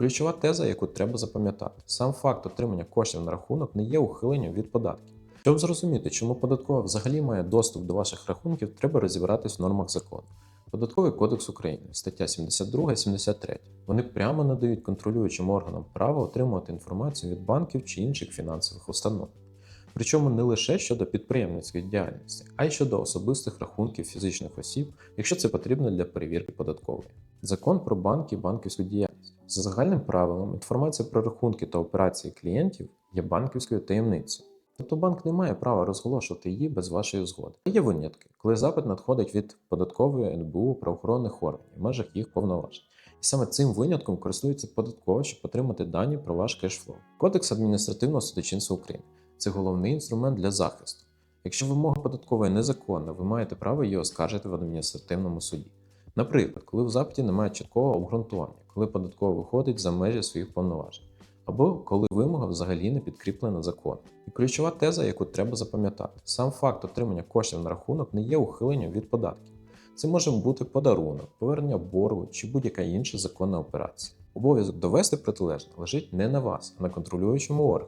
Ключова теза, яку треба запам'ятати: сам факт отримання коштів на рахунок не є ухиленням від податків. Щоб зрозуміти, чому податкова взагалі має доступ до ваших рахунків, треба розібратись в нормах закону. Податковий кодекс України, стаття 72 73. Вони прямо надають контролюючим органам право отримувати інформацію від банків чи інших фінансових установ. Причому не лише щодо підприємницької діяльності, а й щодо особистих рахунків фізичних осіб, якщо це потрібно для перевірки податкової. Закон про банки і банківську діяльність. За загальним правилом, інформація про рахунки та операції клієнтів є банківською таємницею. Тобто банк не має права розголошувати її без вашої згоди. Є винятки, коли запит надходить від податкової НБУ правоохоронних органів в межах їх повноважень. І саме цим винятком користується податкова, щоб отримати дані про ваш кешфлоу. Кодекс адміністративного судочинства України це головний інструмент для захисту. Якщо вимога податкової незаконна, ви маєте право її оскаржити в адміністративному суді. Наприклад, коли в запиті немає чіткого обґрунтування, коли податкова виходить за межі своїх повноважень, або коли вимога взагалі не підкріплена законом. І ключова теза, яку треба запам'ятати: сам факт отримання коштів на рахунок не є ухиленням від податків. Це може бути подарунок, повернення боргу чи будь-яка інша законна операція. Обов'язок довести протилежне лежить не на вас, а на контролюючому органі.